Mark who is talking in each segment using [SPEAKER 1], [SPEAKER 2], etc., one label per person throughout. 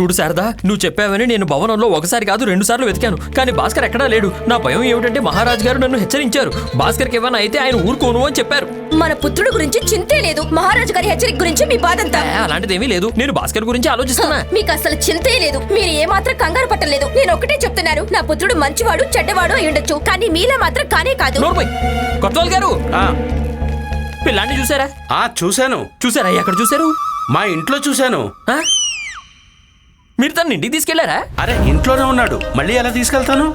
[SPEAKER 1] చూడు శారదా నువ్వు చెప్పావని నేను భవనంలో ఒకసారి కాదు రెండు సార్లు వెతికాను. కానీ భాస్కర్ ఎక్కడా లేడు. నా భయం ఏమిటంటే మహారాజ్ గారు నన్ను హెచ్చరించారు. భాస్కర్కి ఏమైనా అయితే ఆయన ఊరుకోను అని చెప్పారు.
[SPEAKER 2] మన పుత్రుడు గురించి చింతే లేదు. మహారాజు గారి హెచ్చరిక గురించి మీ బాధంతా?
[SPEAKER 1] అలాంటిదేమీ లేదు. నేను భాస్కర్ గురించి ఆలోచిస్తున్నా.
[SPEAKER 2] మీకు అసలు చింతే లేదు. మీరు ఏమాత్రం కంగారు పట్టలేదు. నేను ఒకటే చెప్తున్నాను. నా పుత్రుడు మంచివాడు చెడ్డవాడు అయి ఉండొచ్చు. కానీ మీలా మాత్రం కానే కాదు.
[SPEAKER 1] కొత్తవాల్ గారు.
[SPEAKER 3] ఆ,
[SPEAKER 1] పిల్లాన్ని చూసారా?
[SPEAKER 3] ఆ చూశాను.
[SPEAKER 1] చూసారా? ఎక్కడ చూసారు
[SPEAKER 3] మా ఇంట్లో చూశాను.
[SPEAKER 1] ఆ? మీరు తన ఇంటికి తీసుకెళ్ళారా?
[SPEAKER 3] అరే ఇంట్లోనే ఉన్నాడు. మళ్ళీ ఎలా తీసుకెళ్తాను?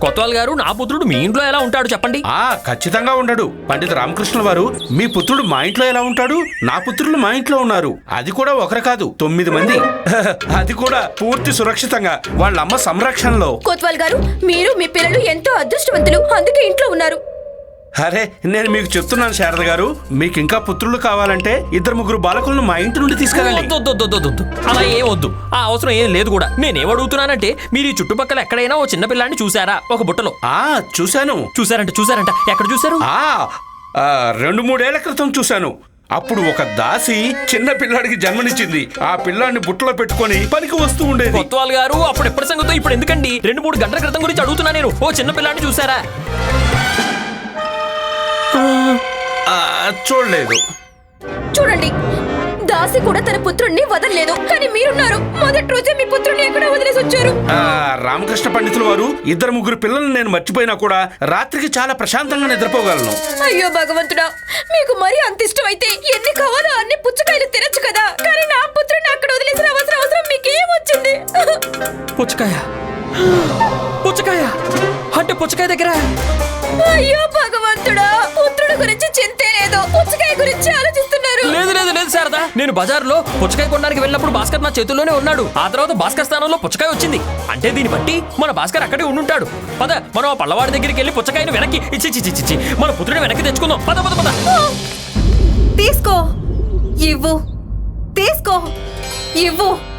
[SPEAKER 1] కొత్తవాల్ గారు నా పుత్రుడు మీ ఇంట్లో ఎలా ఉంటాడు చెప్పండి?
[SPEAKER 3] ఆ ఖచ్చితంగా ఉండడు. పండిత రామకృష్ణ వారు మీ పుత్రుడు మా ఇంట్లో ఎలా ఉంటాడు? నా పుత్రులు మా ఇంట్లో ఉన్నారు. అది కూడా ఒకరు కాదు తొమ్మిది మంది. అది కూడా పూర్తి సురక్షితంగా. వాళ్ళ అమ్మ సంరక్షణలో.
[SPEAKER 2] కోత్వాల్ గారు మీరు మీ పిల్లలు ఎంతో అదృష్టవంతులు అందుకే ఇంట్లో ఉన్నారు.
[SPEAKER 3] అరే నేను మీకు చెప్తున్నాను శారద గారు. మీకు ఇంకా పుత్రులు కావాలంటే ఇద్దరు ముగ్గురు బాలకులను మా ఇంటి నుండి తీసుకెళ్ళండి.
[SPEAKER 1] వద్దు, వద్దు, వద్దు, వద్దు, వద్దు. అలా ఏం వద్దు. ఆ అవసరం ఏం లేదు కూడా. నేనేం అడుగుతున్నానంటే మీరు ఈ చుట్టుపక్కల ఎక్కడైనా ఓ చిన్న పిల్లాన్ని చూసారా ఒక బుట్టలో.
[SPEAKER 3] ఆ చూశాను.
[SPEAKER 1] చూసారంట చూసారంట ఎక్కడ చూసారు
[SPEAKER 3] ఆ ఆ, రెండు మూడేళ్ళ క్రితం చూశాను. అప్పుడు ఒక దాసి చిన్న పిల్లాడికి జన్మనిచ్చింది. ఆ పిల్లాడిని బుట్టలో పెట్టుకొని పనికి వస్తూ ఉండేది.
[SPEAKER 1] కొత్తవాల్ గారు అప్పుడు ఎప్పటి సంగతో ఇప్పుడు ఎందుకండి? రెండు మూడు గంటల క్రితం గురించి అడుగుతున్నా నేను. ఓ చిన్న పిల్లాన్ని చూసారా
[SPEAKER 3] చూడలేదు.
[SPEAKER 2] చూడండి. దాసి కూడా తన పుత్రుణ్ణి వదలలేదు. కానీ మీరున్నారు. మొదటి రోజే మీ పుత్రుణ్ణి ఎక్కడ వదిలేసి వచ్చారు.
[SPEAKER 3] ఆ, రామకృష్ణ పండితుల వారు ఇద్దరు ముగ్గురు పిల్లల్ని నేను మర్చిపోయినా కూడా రాత్రికి చాలా ప్రశాంతంగా నిద్రపోగలను.
[SPEAKER 2] అయ్యో భగవంతుడా మీకు మరీ అంత ఇష్టం అయితే ఎన్ని కావాలో అన్ని పుచ్చకాయలు తినచ్చు కదా. కానీ నా పుత్రుడిని అక్కడ వదిలేసిన అవసరం అవసరం మీకేం వచ్చింది?
[SPEAKER 1] పుచ్చకాయ. పుచ్చకాయ. అంటే పుచ్చకాయ దగ్గర?
[SPEAKER 2] అయ్యో భగవంతుడా పుత్రుడు గురించి చింతే లేదు. పుచ్చకాయ గురించి ఆలోచిస్తున్నారు.
[SPEAKER 1] లేదు లేదు లేదు శారదా. నేను బజార్లో పుచ్చకాయ కొనడానికి వెళ్ళినప్పుడు భాస్కర్ నా చేతుల్లోనే ఉన్నాడు. ఆ తర్వాత భాస్కర్ స్థానంలో పుచ్చకాయ వచ్చింది. అంటే దీన్ని బట్టి మన భాస్కర్ అక్కడే ఉండుంటాడు. పద మనం ఆ పల్లవాడి దగ్గరికి వెళ్ళి పుచ్చకాయను వెనక్కి ఇచ్చి ఇచ్చి ఇచ్చి, మన పుత్రుడిని వెనక్కి తెచ్చుకుందాం. పద పద పద.
[SPEAKER 2] తీసుకో. ఇవ్వు. తీసుకో. ఇవ్వు.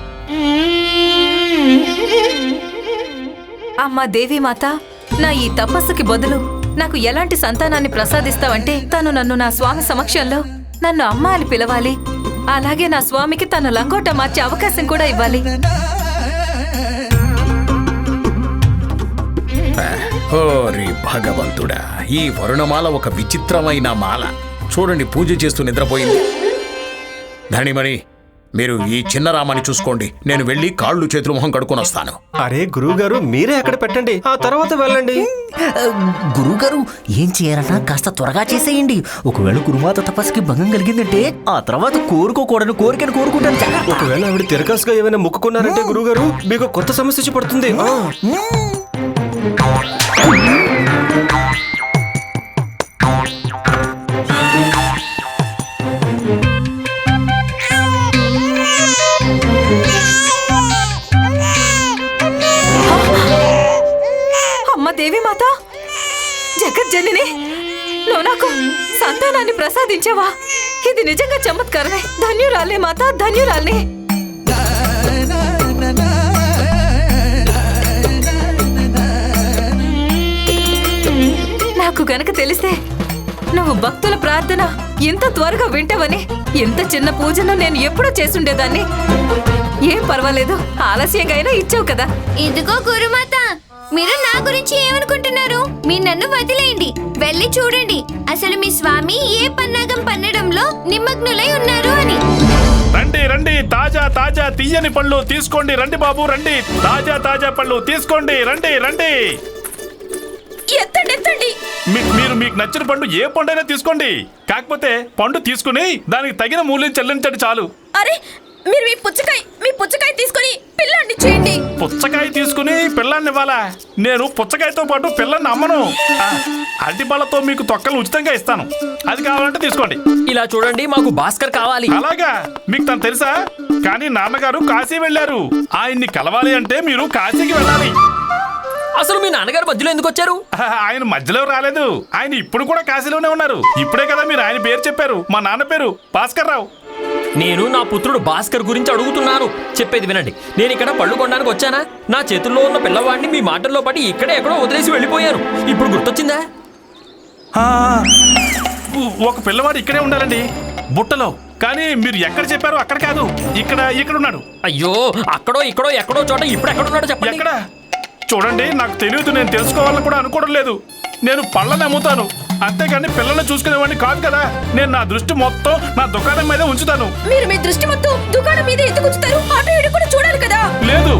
[SPEAKER 4] అమ్మా దేవీమాత నా ఈ తపస్సుకి బదులు నాకు ఎలాంటి సంతానాన్ని ప్రసాదిస్తావంటే తను నన్ను నా స్వామి సమక్షంలో నన్ను అమ్మ అని పిలవాలి. అలాగే నా స్వామికి తన లంగోట మార్చే అవకాశం కూడా ఇవ్వాలి.
[SPEAKER 5] ఓరి భగవంతుడా ఈ వరుణమాల ఒక విచిత్రమైన మాల. చూడండి పూజ చేస్తూ నిద్రపోయింది. ధనిమణి మీరు ఈ చిన్న రామాన్ని చూసుకోండి. నేను వెళ్ళి కాళ్ళు చేతులు మొహం కడుక్కొని వస్తాను.
[SPEAKER 6] అరే గురువు గారు మీరే అక్కడ పెట్టండి. ఆ తర్వాత వెళ్ళండి.
[SPEAKER 7] గురుగారు ఏం చేయాలన్నా కాస్త త్వరగా చేసేయండి. ఒకవేళ గురుమాత తపస్సుకి భంగం కలిగిందంటే ఆ తర్వాత కోరుకోకూడని కోరికను కోరుకుంటాను.
[SPEAKER 6] ఒకవేళ ఆవిడ తిరకాసుగా ఏమైనా మొక్కుకున్నారంటే గురువు గారు మీకు కొత్త సమస్య పడుతుంది.
[SPEAKER 4] త్వరగా వింటావని. ఇంత చిన్న పూజను నేను ఎప్పుడో చేసుండేదాన్ని. ఏం పర్వాలేదు ఆలస్యంగా అయినా ఇచ్చావు కదా.
[SPEAKER 8] ఇదిగో గురుమాత మీరు నా గురించి ఏమనుకుంటున్నారు? మీరు నన్ను వదిలేయండి వెళ్ళి చూడండి. అసలు మీ స్వామి ఏ పన్నాగం పన్నడంలో నిమగ్నులై ఉన్నారు అని.
[SPEAKER 9] రండి రండి తాజా తాజా తీయని పళ్ళు తీసుకోండి. రండి బాబు రండి. తాజా తాజా పళ్ళు తీసుకోండి. రండి రండి. మీ- మీరు మీకు నచ్చిన పండు ఏ పండైనా తీసుకోండి. కాకపోతే పండు తీసుకుని దానికి తగిన మూల్యం చెల్లించండి చాలు.
[SPEAKER 2] అరే మీరు మీ పుచ్చకాయ మీ పుచ్చకాయ తీసుకొని పిల్లాన్ని చేయండి.
[SPEAKER 9] పుచ్చకాయ తీసుకుని పిల్లాన్ని ఇవ్వాలా? నేను పుచ్చకాయతో పాటు పిల్లాన్ని అమ్మను. ఆ, అరటి పళ్ళతో మీకు తొక్కలు ఉచితంగా ఇస్తాను. అది కావాలంటే తీసుకోండి.
[SPEAKER 1] ఇలా చూడండి మాకు భాస్కర్ కావాలి.
[SPEAKER 9] అలాగా? మీకు తను తెలుసా? కానీ నాన్నగారు కాశీ వెళ్ళారు. ఆయన్ని కలవాలి అంటే మీరు కాశీకి వెళ్ళాలి.
[SPEAKER 1] అసలు మీ నాన్నగారు మధ్యలో ఎందుకు వచ్చారు?
[SPEAKER 9] ఆయన మధ్యలో రాలేదు. ఆయన ఇప్పుడు కూడా కాశీలోనే ఉన్నారు. ఇప్పుడే కదా మీరు ఆయన పేరు చెప్పారు. మా నాన్న పేరు భాస్కర్ రావు.
[SPEAKER 1] నేను నా పుత్రుడు భాస్కర్ గురించి అడుగుతున్నాను. చెప్పేది వినండి. నేను ఇక్కడ పళ్ళు కొనడానికి వచ్చానా? నా చేతుల్లో ఉన్న పిల్లవాడిని మీ మాటల్లో పడి ఇక్కడే ఎక్కడో వదిలేసి వెళ్ళిపోయాను. ఇప్పుడు గుర్తొచ్చిందా?
[SPEAKER 9] ఒక పిల్లవాడు ఇక్కడే ఉండాలండి. బుట్టలో. కానీ మీరు ఎక్కడ చెప్పారో అక్కడ కాదు. ఇక్కడ ఇక్కడ ఉన్నాడు
[SPEAKER 1] అయ్యో అక్కడో ఇక్కడో ఎక్కడో చోట ఇప్పుడు ఎక్కడున్నాడో చెప్పండి.
[SPEAKER 9] ఎక్కడ? చూడండి నాకు తెలియదు నేను తెలుసుకోవాలని కూడా అనుకోవడం లేదు. నేను పళ్ళని అమ్ముతాను. అంతేగాని పిల్లల్ని చూసుకునేవాడిని కాదు కదా. నేను నా దృష్టి మొత్తం నా దుకాణం మీద ఉంచుతాను.
[SPEAKER 2] మీరు మీ దృష్టి మొత్తం దుకాణం మీద ఎందుకు ఉంచుతారు? అటు ఇటు కూడా చూడాలి కదా.
[SPEAKER 9] లేదు.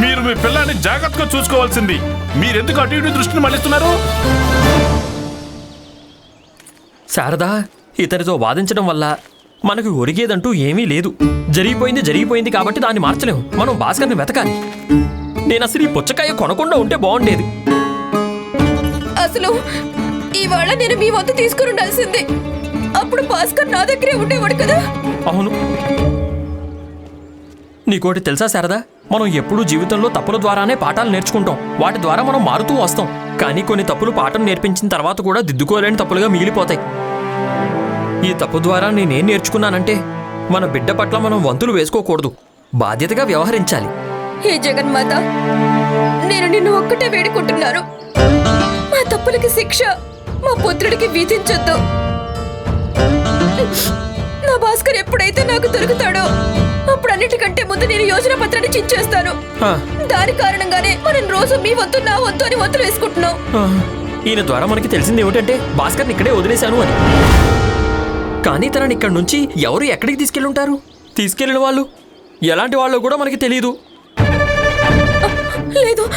[SPEAKER 9] మీరు మీ పిల్లాన్ని జాగ్రత్తగా చూసుకోవాల్సింది. మీరెందుకు అటు ఇటు దృష్టిని మళ్ళిస్తున్నారు?
[SPEAKER 1] శారదా ఇతనితో వాదించడం వల్ల మనకు ఒరిగేదంటూ ఏమీ లేదు. జరిగిపోయింది జరిగిపోయింది కాబట్టి దాన్ని మార్చలేము. మనం భాస్కర్ని వెతకాలి. నేను అసలు ఈ పుచ్చకాయ కొనకుండా ఉంటే బాగుండేది.
[SPEAKER 2] అసలు ఇవాళ నేను మీ వద్ద తీసుకుని ఉండాల్సిందే. అప్పుడు భాస్కర్ నా దగ్గరే ఉండేవాడు కదా.
[SPEAKER 1] అవును. నీకోటి తెలుసా శారదా? మనం ఎప్పుడూ జీవితంలో తప్పుల ద్వారానే పాఠాలు నేర్చుకుంటాం. వాటి ద్వారా మనం మారుతూ వస్తాం. కానీ కొన్ని తప్పులు పాఠం నేర్పించిన తర్వాత కూడా దిద్దుకోలేని తప్పులుగా మిగిలిపోతాయి. ఈ తప్పు ద్వారా నేనేం నేర్చుకున్నానంటే మన బిడ్డ పట్ల మనం వంతులు వేసుకోకూడదు. బాధ్యతగా వ్యవహరించాలి.
[SPEAKER 2] హే జగన్మాత నేను నిన్ను ఒక్కటే వేడుకుంటున్నాను. మా తప్పులకి శిక్ష మా పుత్రుడికి విధించొద్దు. నా భాస్కర్ ఎప్పుడైతే నాకు దొరుకుతాడో అప్పుడు అన్నిటికంటే ముందు నేను యోజన పత్రాన్ని చించేస్తాను. దాని కారణంగానే మనం రోజు మీ వద్దు నా వద్దు అని వంతులు వేసుకుంటున్నాం.
[SPEAKER 1] ఈయన ద్వారా మనకి తెలిసింది ఏమిటంటే భాస్కర్ని ఇక్కడే వదిలేశాను అని. కానీ తనని ఇక్కడి నుంచి ఎవరు ఎక్కడికి తీసుకెళ్ళుంటారు? తీసుకెళ్ళిన వాళ్ళు ఎలాంటి వాళ్ళో కూడా మనకి తెలియదు
[SPEAKER 2] లేదు.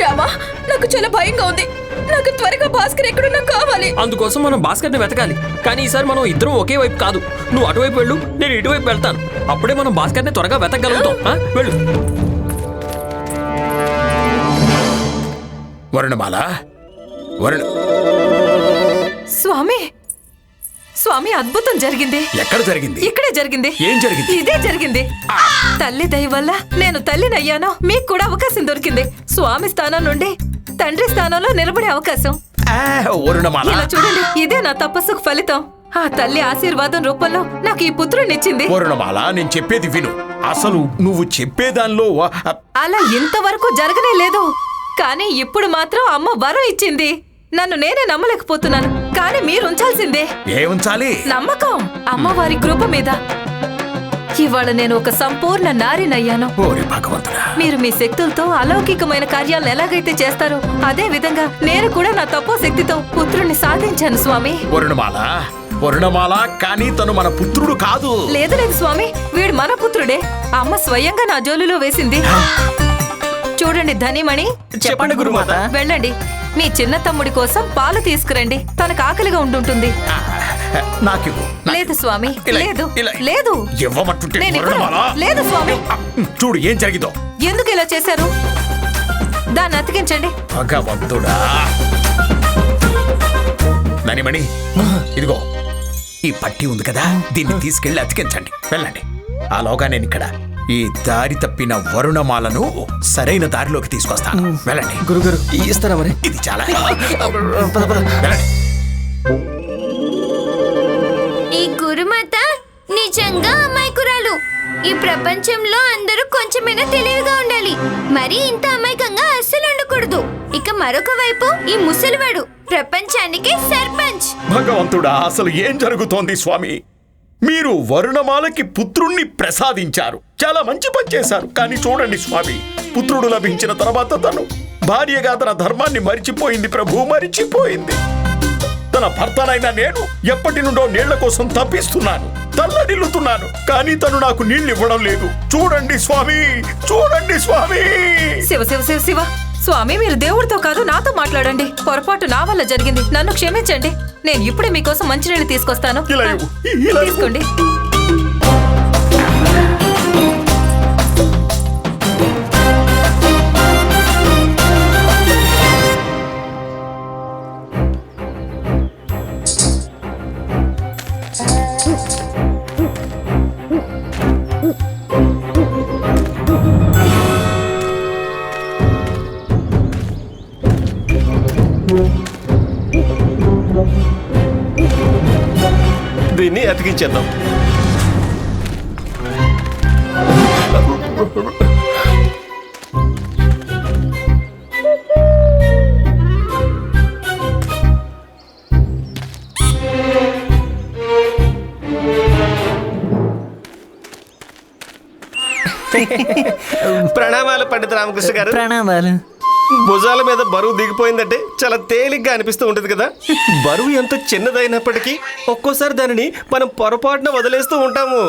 [SPEAKER 2] రామా నాకు చాలా భయంగా ఉంది. నాకు త్వరగా భాస్కర్ ఎక్కడున్నా కావాలి.
[SPEAKER 1] అందుకోసం మనం భాస్కర్ని వెతకాలి. కానీ ఈసారి మనం ఇద్దరం ఒకే వైపు కాదు. నువ్వు అటువైపు వెళ్ళు నేను ఇటువైపు వెళ్తాను. అప్పుడే మనం భాస్కర్ని త్వరగా వెతకగలుగుతాం. ఆ? వెళ్ళు.
[SPEAKER 5] వరుణమాల వరుణ
[SPEAKER 4] స్వామి! స్వామి అద్భుతం జరిగింది.
[SPEAKER 5] ఎక్కడ జరిగింది?
[SPEAKER 4] ఇక్కడే జరిగింది.
[SPEAKER 5] ఏం జరిగింది?
[SPEAKER 4] ఇదే జరిగింది. తల్లి దయ వల్ల నేను తల్లినయ్యాను. మీకు కూడా అవకాశం దొరికింది. స్వామి స్థానం నుండి తండ్రి స్థానంలో నిలబడే అవకాశం. ఇలా చూడండి ఇదే నా తపస్సుకు ఫలితం. ఆ తల్లి ఆశీర్వాదం రూపంలో నాకు ఈ పుత్రుడినిచ్చింది
[SPEAKER 5] వరుణమాల నేను చెప్పేది విను. అసలు నువ్వు చెప్పేదానిలో
[SPEAKER 4] అలా ఇంతవరకు జరగనే లేదు. కానీ ఇప్పుడు మాత్రం అమ్మ వరం ఇచ్చింది. నన్ను నేనే నమ్మలేకపోతున్నాను కానీ మీరు ఉంచాల్సిందే.
[SPEAKER 5] ఏ ఉంచాలి?
[SPEAKER 4] నమ్మకం అమ్మవారి కృప మీద. ఇవాళ నేను ఒక సంపూర్ణ నారినయ్యాను.
[SPEAKER 5] ఓరి భగవంతుడా.
[SPEAKER 4] మీరు మీ శక్తులతో అలౌకికమైన కార్యాలను ఎలాగైతే చేస్తారో అదే విధంగా నేను కూడా నా తపో శక్తితో పుత్రుణ్ణి సాధించాను స్వామి.
[SPEAKER 5] వరుణమాల వరుణమాల కానీ తను మన పుత్రుడు కాదు.
[SPEAKER 4] లేదు లేదు స్వామి వీడు మన పుత్రుడే. అమ్మ స్వయంగా నా జోలులో వేసింది. చూడండి ధనిమణి.
[SPEAKER 6] చెప్పండి గురుమాత.
[SPEAKER 4] వెళ్ళండి. మీ చిన్న తమ్ముడి కోసం పాలు తీసుకురండి. తనకు ఆకలిగా ఉండుంటుంది.
[SPEAKER 5] నాకు
[SPEAKER 4] లేదు స్వామి లేదు
[SPEAKER 5] ఇలా-
[SPEAKER 4] లేదు.
[SPEAKER 5] ఇవ్వమంటుంటే
[SPEAKER 4] లేదు స్వామి.
[SPEAKER 5] చూడు ఏం జరిగిందో.
[SPEAKER 4] ఎందుకు ఇలా చేశారు? దాన్ని అతికించండి.
[SPEAKER 5] భగవంతుడా. ననిమణి ఇదిగో ఈ పట్టి ఉంది కదా దీన్ని తీసుకెళ్ళి అతికించండి. వెళ్ళండి. ఆలోగా నేను ఇక్కడ ఈ దారి తప్పిన వరుణమాలను సరైన దారిలోకి తీసుకొస్తాను. వెళ్ళండి.
[SPEAKER 6] గురుగారు ఇస్తారా మరి?
[SPEAKER 5] ఇది చాలా
[SPEAKER 8] ఈ గురుమాత నిజంగా అమాయకురాలు. ఈ ప్రపంచంలో అందరూ కొంచెమైనా తెలివిగా ఉండాలి. మరి ఇంత అమాయకంగా అస్సలు ఉండకూడదు. ఇక మరొక వైపు ఈ ముసలివాడు ప్రపంచానికి సర్పంచ్.
[SPEAKER 5] భగవంతుడా అసలు ఏం జరుగుతోంది స్వామి? మీరు వరుణమాలకి పుత్రుణ్ణి ప్రసాదించారు. చాలా మంచి పని చేశారు. కానీ చూడండి స్వామి పుత్రుడు లభించిన తర్వాత తను భార్యగా తన ధర్మాన్ని మరిచిపోయింది ప్రభు మరిచిపోయింది. తన భర్తనైన నేను ఎప్పటి నుండో నీళ్ళ కోసం తప్పిస్తున్నాను తల్లడిల్లుతున్నాను కానీ తను నాకు నీళ్ళు ఇవ్వడం లేదు. చూడండి స్వామి చూడండి స్వామి.
[SPEAKER 4] శివ శివ శివ శివ. స్వామి మీరు దేవుడితో కాదు నాతో మాట్లాడండి. పొరపాటు నా వల్ల జరిగింది. నన్ను క్షమించండి. నేను ఇప్పుడే మీకోసం మంచినీళ్ళు తీసుకొస్తాను. తీసుకోండి.
[SPEAKER 6] దీన్ని ఇచ్చేద్దాం ప్రణామాలు పండిత రామకృష్ణ గారు.
[SPEAKER 7] ప్రణామాలు.
[SPEAKER 6] భుజాల మీద బరువు దిగిపోయిందంటే చాలా తేలిగ్గా అనిపిస్తూ ఉంటుంది కదా. బరువు ఎంత చిన్నదైనప్పటికీ ఒక్కోసారి దానిని మనం పొరపాటున వదిలేస్తూ ఉంటాము.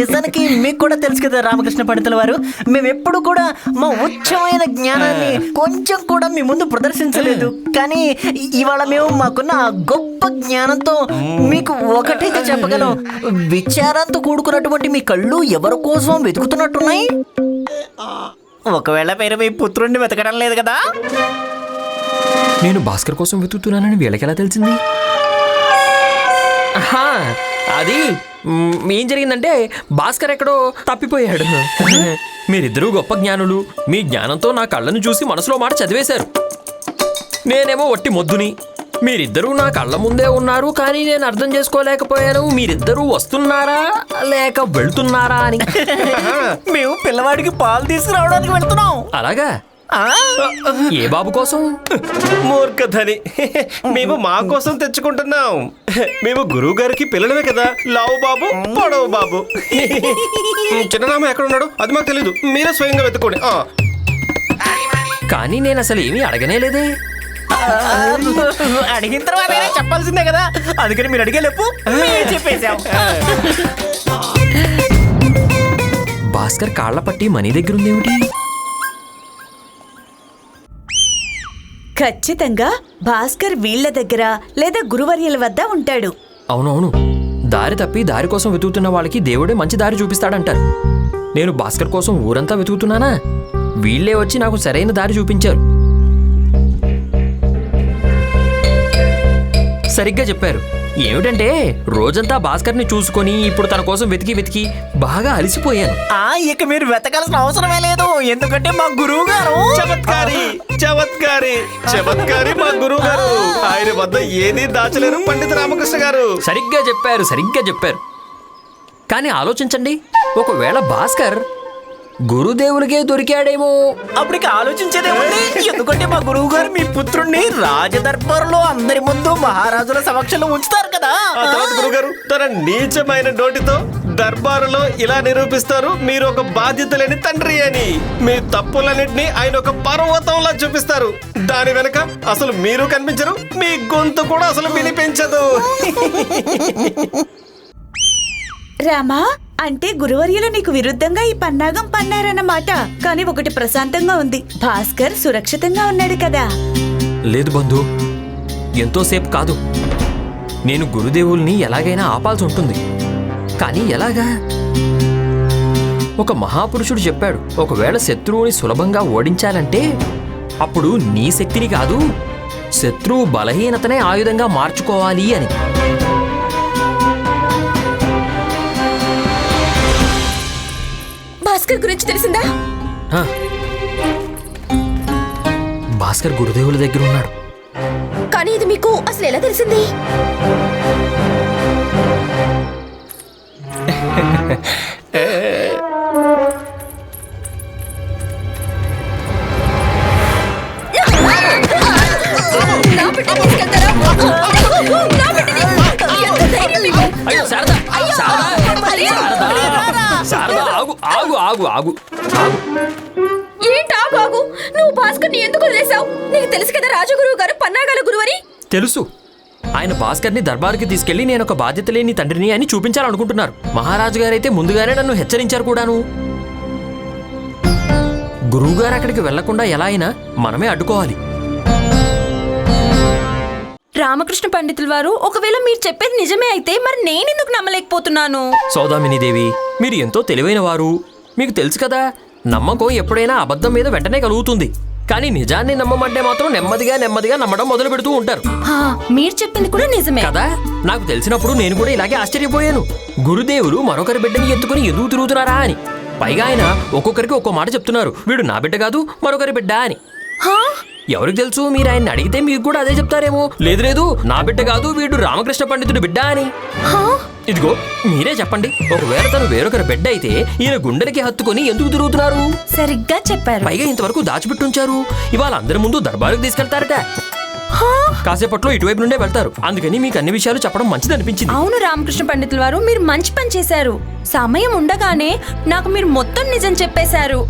[SPEAKER 7] నిజానికి మీకు కూడా తెలుసు కదా రామకృష్ణ పండితుల వారు మేము ఎప్పుడు కూడా మా ఉచ్చమైన జ్ఞానాన్ని కొంచెం కూడా మీ ముందు ప్రదర్శించలేదు. కానీ ఇవాళ మేము మాకున్న ఆ గొప్ప జ్ఞానంతో మీకు ఒకటైతే చెప్పగలం. విచారంతో కూడుకున్నటువంటి మీ కళ్ళు ఎవరి కోసం వెతుకుతున్నట్టున్నాయి? ఒకవేళ మీరు మీ పుత్రుణ్ణి వెతకడం లేదు కదా?
[SPEAKER 1] నేను భాస్కర్ కోసం వెతుకుతున్నానని వీళ్ళకెలా తెలిసింది? ఆహా, అది మ్, ఏం జరిగిందంటే భాస్కర్ ఎక్కడో తప్పిపోయాడు. మీరిద్దరూ గొప్ప జ్ఞానులు. మీ జ్ఞానంతో నా కళ్ళను చూసి మనసులో మాట చదివేశారు. నేనేమో ఒట్టి మొద్దుని. మీరిద్దరూ నా కళ్ళ ముందే ఉన్నారు కానీ నేను అర్థం చేసుకోలేకపోయాను. మీరిద్దరూ వస్తున్నారా? లేక వెళ్తున్నారా అని.
[SPEAKER 7] మేము పిల్లవాడికి పాలు తీసుకురావడానికి వెళ్తున్నాం.
[SPEAKER 1] అలాగా? ఏ బాబు కోసం?
[SPEAKER 6] మూర్ఖధని. మేము మా కోసం తెచ్చుకుంటున్నాం. మేము గురువు గారికి పిల్లలమే కదా. లావు బాబు పొడవు బాబు. చిన్నరామ ఎక్కడ ఉన్నాడు అది మాకు తెలియదు మీరే స్వయంగా వెతుక్కోండి.
[SPEAKER 1] కానీ నేను అసలు ఏమీ అడగనే లేదే.
[SPEAKER 7] అడిగిన తర్వాత చెప్పాల్సిందే కదా. అందుకని మీరు అడిగే లేపు చెప్పేశాం.
[SPEAKER 1] భాస్కర్ కాళ్ళ పట్టి మనీ దగ్గర ఉందేమిటి
[SPEAKER 2] ఖచ్చితంగా భాస్కర్ వీళ్ళ దగ్గర లేదా గురువర్యుల వద్ద ఉంటాడు.
[SPEAKER 1] అవునవును. దారి తప్పి దారి కోసం వెతుకుతున్న వాళ్ళకి దేవుడే మంచి దారి చూపిస్తాడంటారు. నేను భాస్కర్ కోసం ఊరంతా వెతుకుతున్నానా? వీళ్ళే వచ్చి నాకు సరైన దారి చూపించారు. సరిగ్గా చెప్పారు. ఏమిటంటే రోజంతా భాస్కర్ని చూసుకొని ఇప్పుడు తన కోసం వెతికి వెతికి బాగా అలసిపోయాను.
[SPEAKER 7] ఆ ఇక మీరు వెతకాల్సిన అవసరమే లేదు. ఎందుకంటే మా గురువు గారు
[SPEAKER 6] చమత్కారి చమత్కారి చమత్కారి మా గురువు గారు ఆయన వద్ద ఏది దాచలేరు పండిత రామకృష్ణ గారు.
[SPEAKER 1] సరిగ్గా చెప్పారు సరిగ్గా చెప్పారు. కానీ ఆలోచించండి ఒకవేళ భాస్కర్ గురుదేవులకే దొరికాడేమో.
[SPEAKER 7] అప్పటికి ఆలోచించేదేముంది? ఎందుకంటే మా గురువు గారు మీ పుత్రుణ్ణి రాజదర్బారులో అందరి ముందు మహారాజుల సమక్షంలో ఉంచుతారు కదా.
[SPEAKER 6] గురుగారు తన నీచమైన నోటితో దర్బారులో ఇలా నిరూపిస్తారు మీరు ఒక బాధ్యత లేని తండ్రి అని. మీ తప్పులన్నింటినీ ఆయన ఒక పర్వతంలా చూపిస్తారు. దాని వెనక అసలు మీరు కనిపించరు మీ గొంతు కూడా అసలు వినిపించదు.
[SPEAKER 2] రామా అంటే గురువర్యులు నీకు విరుద్ధంగా ఈ పన్నాగం పన్నారన్నమాట. కానీ ఒకటి ప్రశాంతంగా ఉంది. భాస్కర్ సురక్షితంగా ఉన్నాడు కదా.
[SPEAKER 1] లేదు బంధు. ఎంతోసేపు కాదు. నేను గురుదేవుల్ని ఎలాగైనా ఆపాల్సి ఉంటుంది. కానీ ఎలాగా? ఒక మహాపురుషుడు చెప్పాడు ఒకవేళ శత్రువుని సులభంగా ఓడించాలంటే అప్పుడు నీ శక్తిని కాదు శత్రువు బలహీనతనే ఆయుధంగా మార్చుకోవాలి అని.
[SPEAKER 2] భాస్కర్ గురించి తెలిసిందా.
[SPEAKER 1] భాస్కర్ గురుదేవుల దగ్గర ఉన్నాడు.
[SPEAKER 2] కానీ ఇది మీకు అసలు ఎలా తెలిసింది?
[SPEAKER 1] ఆగు ఆగు. ఆగు ఆగు
[SPEAKER 2] ఏంటి ఆగు ఆగు? నువ్వు భాస్కర్ని ఎందుకు వదిలేశావు? నీకు తెలుసు కదా రాజగురువు గారు పన్నాగాల గురువని?
[SPEAKER 1] తెలుసు. ఆయన భాస్కర్ని దర్బార్కి తీసుకెళ్ళి నేను ఒక బాధ్యత లేని తండ్రిని అని చూపించాలనుకుంటున్నారు. మహారాజు గారైతే ముందుగానే నన్ను హెచ్చరించారు కూడాను. గురువుగారు అక్కడికి వెళ్ళకుండా ఎలా అయినా మనమే అడ్డుకోవాలి.
[SPEAKER 2] రామకృష్ణ పండితుల వారు ఒకవేళ మీరు చెప్పేది నిజమే అయితే మరి నేనెందుకు నమ్మలేకపోతున్నాను?
[SPEAKER 1] సౌదామిని దేవి మీరు ఎంతో తెలివైన వారు మీకు తెలుసు కదా నమ్మకం ఎప్పుడైనా అబద్ధం మీద వెంటనే కలుగుతుంది. కానీ నిజాన్ని నమ్మమంటే మాత్రం నెమ్మదిగా నెమ్మదిగా నమ్మడం మొదలు పెడుతూ ఉంటారు.
[SPEAKER 2] హా, మీరు చెప్పింది కూడా నిజమే.
[SPEAKER 1] కదా? నాకు తెలిసినప్పుడు నేను కూడా ఇలాగే ఆశ్చర్యపోయాను. గురుదేవులు మరొకరి బిడ్డని ఎత్తుకుని ఎందుకు తిరుగుతున్నారా అని. పైగా ఆయన ఒక్కొక్కరికి ఒక్కో మాట చెప్తున్నారు. వీడు నా బిడ్డ కాదు మరొకరి బిడ్డ అని.
[SPEAKER 2] హా?
[SPEAKER 1] ఎవరికి తెలుసు? మీరు ఆయన అడిగితే మీకు కూడా అదే చెప్తారేమో. లేదు లేదు నా బిడ్డ కాదు వీడు రామకృష్ణ పండితుడి బిడ్డ అని.
[SPEAKER 2] హా?
[SPEAKER 1] ఇదిగో మీరే చెప్పండి. ఒకవేళ తను వేరొకరి బిడ్డ అయితే ఈయన గుండెలకి హత్తుకొని ఎందుకు తిరుగుతున్నారు?
[SPEAKER 2] సరిగ్గా చెప్పారు.
[SPEAKER 1] పైగా ఇంతవరకు దాచిపెట్టుంచారు. ఇవాళ అందరి ముందు దర్బారుకు తీసుకెళ్తారట. కాసేపట్లో ఇటువైపు నుండే వెళ్తారు. అందుకని మీకు అన్ని విషయాలు చెప్పడం మంచిది అనిపించింది
[SPEAKER 4] అవును రామకృష్ణ పండితుల వారు మీరు మంచి పని చేశారు. సమయం ఉండగానే నాకు మీరు మొత్తం నిజం చెప్పేశారు.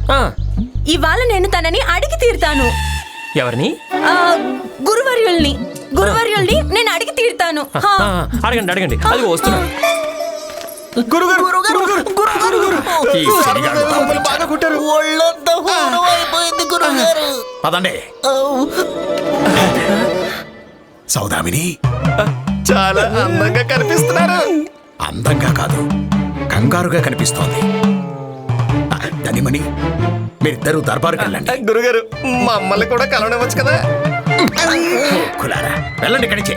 [SPEAKER 4] ఇవాళ నేను తనని అడిగి తీరుతాను.
[SPEAKER 1] ఎవరిని?
[SPEAKER 4] గురువర్యుల్ని. గురువర్యుల్ని నేను అడిగి తీరుతాను.
[SPEAKER 1] అడగండి అడగండి. అది వస్తున్నా.
[SPEAKER 5] సౌదామిని.
[SPEAKER 6] చాలా అందంగా కనిపిస్తున్నారు.
[SPEAKER 5] అందంగా కాదు కంగారుగా కనిపిస్తోంది. ధనిమణి. మీరిద్దరూ దర్బారుకి వెళ్ళండి.
[SPEAKER 6] గురుగారు మమ్మల్ని కూడా కలవనివ్వచ్చు కదా?
[SPEAKER 5] కులారా వెళ్ళండి ఇక్కడికి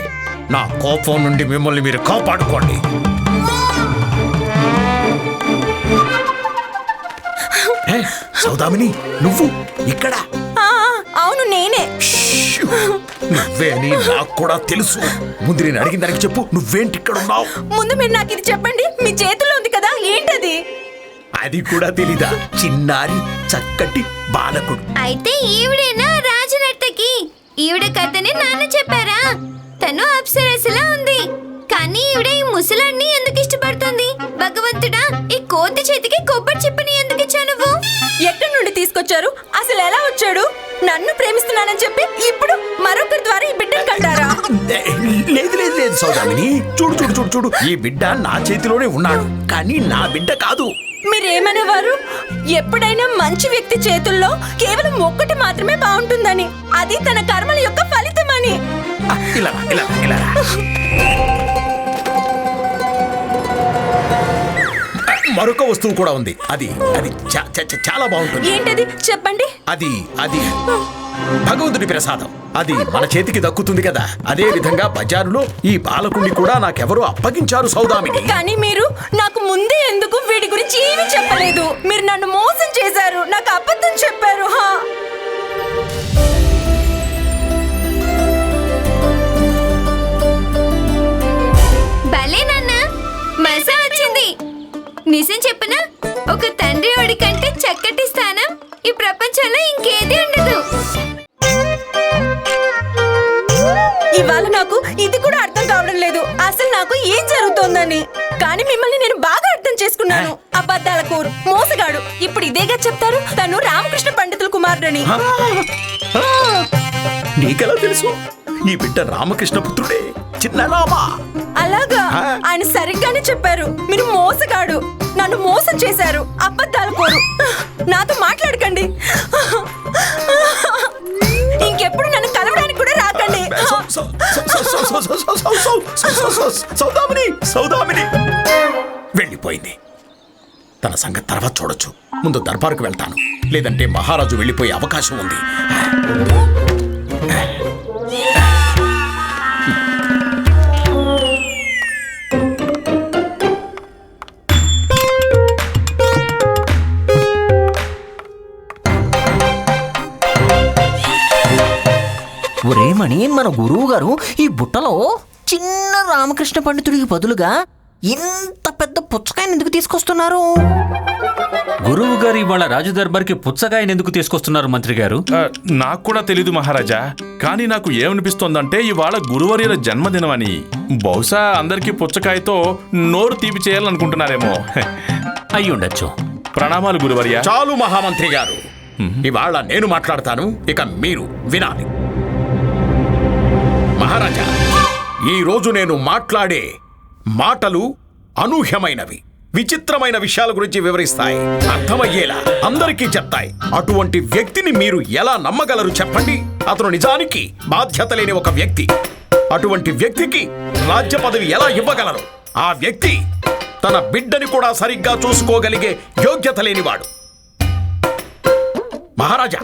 [SPEAKER 5] నా కోపం నుండి మిమ్మల్ని మీరు కాపాడుకోండి. ఏ, సౌదామిని నువ్వు ఇక్కడ?
[SPEAKER 4] ఆ, అవును నేనే!
[SPEAKER 5] నువ్వే అని నాకు కూడా తెలుసు. ముందు నేను అడిగిన దానికి చెప్పు నువ్వేంటి ఇక్కడ ఉన్నావు?
[SPEAKER 4] ముందు మీరు నాకు ఇది చెప్పండి మీ చేతిలో ఉంది కదా ఏంటది?
[SPEAKER 5] అది కూడా తెలీదా? చిన్నారి చక్కటి బాలకుడు.
[SPEAKER 8] అయితే ఈవిడేనా రాజనర్తకి? ఈవిడ కథని నాన్న చెప్పారా? తను అప్సరసలా ఉంది. కానీ ఈవిడ ఈ ముసలాన్ని ఎందుకు ఇష్టపడుతుంది? భగవంతుడా ఈ కోతి చేతికి కొబ్బరి చిప్పని ఎందుకు ఇచ్చా నువ్వు?
[SPEAKER 4] ఎక్కడి నుండి తీసుకొచ్చారు? అసలు ఎలా వచ్చాడు? నన్ను ప్రేమిస్తున్నానని చెప్పి ఇప్పుడు మరొకరి ద్వారా ఈ బిడ్డను కంటారా
[SPEAKER 5] లేదు లేదు లేదు సౌదామిని. చూడు చూడు చూడు చూడు. ఈ బిడ్డ నా చేతిలోనే ఉన్నాడు. కానీ నా బిడ్డ కాదు.
[SPEAKER 4] మీరేమనేవారు? ఎప్పుడైనా మంచి వ్యక్తి చేతుల్లో కేవలం ఒక్కటి మాత్రమే బాగుంటుందని. అది తన కర్మల యొక్క ఫలితమని.
[SPEAKER 5] ఇలా ఇలా ఇలా. మరొక వస్తువు కూడా ఉంది. అది అది చాలా బాగుంటుంది.
[SPEAKER 4] ఏంటది? చెప్పండి.
[SPEAKER 5] అది అది. భగవంతుడి ప్రసాదం. అది మన చేతికి దక్కుతుంది కదా. అదే విధంగా బజారులో ఈ బాలకుణ్ణి కూడా నాకెవరో అప్పగించారు సౌదామిని.
[SPEAKER 4] కానీ మీరు నాకు ముందే ఎందుకు వీడి గురించి ఏమీ చెప్పలేదు. మీరు నన్ను మోసం చేశారు. నాకు అబద్ధం చెప్పారు. హా. జరుగుతోందని కానీ మిమ్మల్ని నేను బాగా అర్థం చేసుకున్నాను అబద్ధాల కూరు మోసగాడు ఇప్పుడు ఇదేగా చెప్తారు తను రామకృష్ణ పండితుల కుమారుడని
[SPEAKER 5] నీకెలా తెలుసు ఈ బిడ్డ రామకృష్ణ పుత్రుడే చిన్న రామా
[SPEAKER 4] అలాగా ఆయన సరిగ్గానే చెప్పారు మీరు మోసగాడు నన్ను మోసం చేశారు అబద్ధాల కోరు నాతో మాట్లాడకండి ఇంకెప్పుడు నన్ను కలవడానికి కూడా రాకండి
[SPEAKER 5] సంగతి తర్వాత చూడొచ్చు. ముందు దర్బార్కు వెళ్తాను. లేదంటే మహారాజు వెళ్ళిపోయే అవకాశం ఉంది.
[SPEAKER 7] రేమణి మన గురువు గారు ఈ బుట్టలో చిన్న రామకృష్ణ పండితుడికి బదులుగా ఇంత పెద్ద పుచ్చకాయని ఎందుకు తీసుకొస్తున్నారు?
[SPEAKER 10] గురువు గారు ఇవాళ రాజు దర్బార్కి పుచ్చకాయని ఎందుకు తీసుకొస్తున్నారు మంత్రి గారు?
[SPEAKER 9] ఆ, నాకు కూడా తెలీదు మహారాజా. కానీ నాకు ఏమనిపిస్తోందంటే ఇవాళ గురువర్యుల జన్మదినం అని బహుశా అందరికీ పుచ్చకాయతో నోరు తీపి చేయాలనుకుంటున్నారేమో.
[SPEAKER 10] అయి ఉండొచ్చు
[SPEAKER 9] ప్రణామాలు గురువర్య.
[SPEAKER 5] చాలు మహామంత్రి గారు. ఇవాళ నేను మాట్లాడతాను ఇక మీరు వినాలి. మహారాజా ఈ రోజు నేను మాట్లాడే మాటలు అనూహ్యమైనవి. విచిత్రమైన విషయాల గురించి వివరిస్తాయి. అర్థమయ్యేలా అందరికీ చెప్తాయి. అటువంటి వ్యక్తిని మీరు ఎలా నమ్మగలరు చెప్పండి. అతను నిజానికి బాధ్యత లేని ఒక వ్యక్తి. అటువంటి వ్యక్తికి రాజ్య పదవి ఎలా ఇవ్వగలరు? ఆ వ్యక్తి తన బిడ్డని కూడా సరిగ్గా చూసుకోగలిగే యోగ్యత లేనివాడు. మహారాజా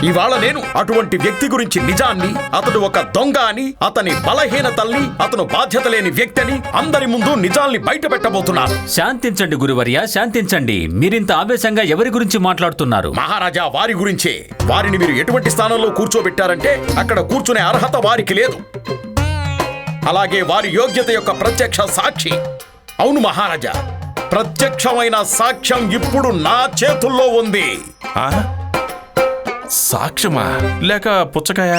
[SPEAKER 5] ఇవాళ నేను అటువంటి వ్యక్తి గురించి నిజాన్ని అతడు ఒక దొంగ అని అతని బలహీనతల్ని అతను బాధ్యత లేని వ్యక్తి అని అందరి ముందు నిజాల్ని బయట పెట్టబోతున్నాను
[SPEAKER 10] శాంతించండి గురువర్య శాంతించండి. మీరింత ఆవేశంగా ఎవరి గురించి మాట్లాడుతున్నారు?
[SPEAKER 5] మహారాజా వారి గురించే. వారిని మీరు ఎటువంటి స్థానంలో కూర్చోబెట్టారంటే అక్కడ కూర్చునే అర్హత వారికి లేదు. అలాగే వారి యోగ్యత యొక్క ప్రత్యక్ష సాక్షి. అవును మహారాజా ప్రత్యక్షమైన సాక్ష్యం ఇప్పుడు నా చేతుల్లో ఉంది.
[SPEAKER 9] ఆ? సాక్ష్యమా? లేక పుచ్చకాయ?